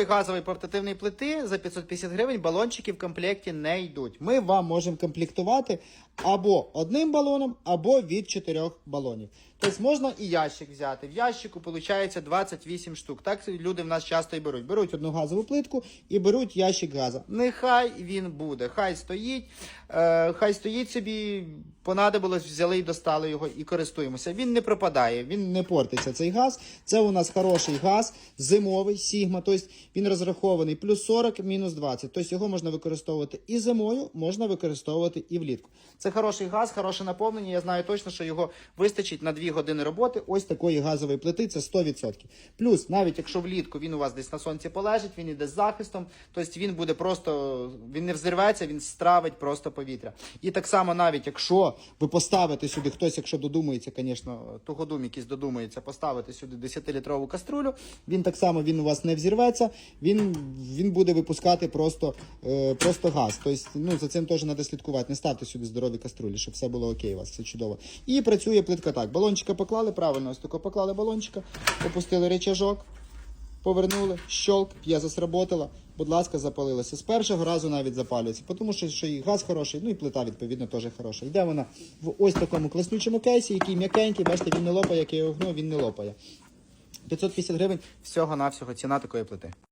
газової портативної плити за 550 гривень балончики в комплекті не йдуть. Ми вам можемо комплектувати або одним балоном, або від чотирьох балонів. Тобто можна і ящик взяти. В ящику виходить 28 штук. Так люди в нас часто і беруть. Беруть одну газову плитку і беруть ящик газу. Нехай він буде. Хай стоїть, е, хай стоїть собі, понадобилось, взяли і достали його і користуємося. Він не пропадає, він не портиться. Цей газ. Це у нас хороший газ, зимовий, сігма. Тобто він розрахований плюс 40, мінус 20. Тобто його можна використовувати і зимою, можна використовувати і влітку. Це хороший газ, хороше наповнення. Я знаю точно, що його вистачить на 2 години роботи. Ось такої газової плити це 100%. Плюс, навіть якщо влітку він у вас десь на сонці полежить, він іде з захистом, тобто він буде просто, він не взірветься, він стравить просто повітря. І так само, навіть якщо ви поставите сюди, хтось, якщо додумається, звісно, тугодум якийсь додумається, поставити сюди 10-літрову каструлю, він так само він у вас не взірветься, він, він буде випускати просто, е, просто газ. Тобто, ну, за цим теж треба слідкувати. Не ставте сюди здорові каструлі, щоб все було окей у вас, все чудово. І працює плитка так. Балончика поклали, правильно, ось тако поклали балончика, опустили речажок, повернули, щолк, п'єза сработала, будь ласка, запалилася. З першого разу навіть запалюється, тому що, що і газ хороший, ну і плита, відповідно, теж хороша. Йде вона в ось такому класнючому кейсі, який м'якенький, бачите, він не лопає, як я його гну, він не лопає. 550 гривень всього-навсього ціна такої плити.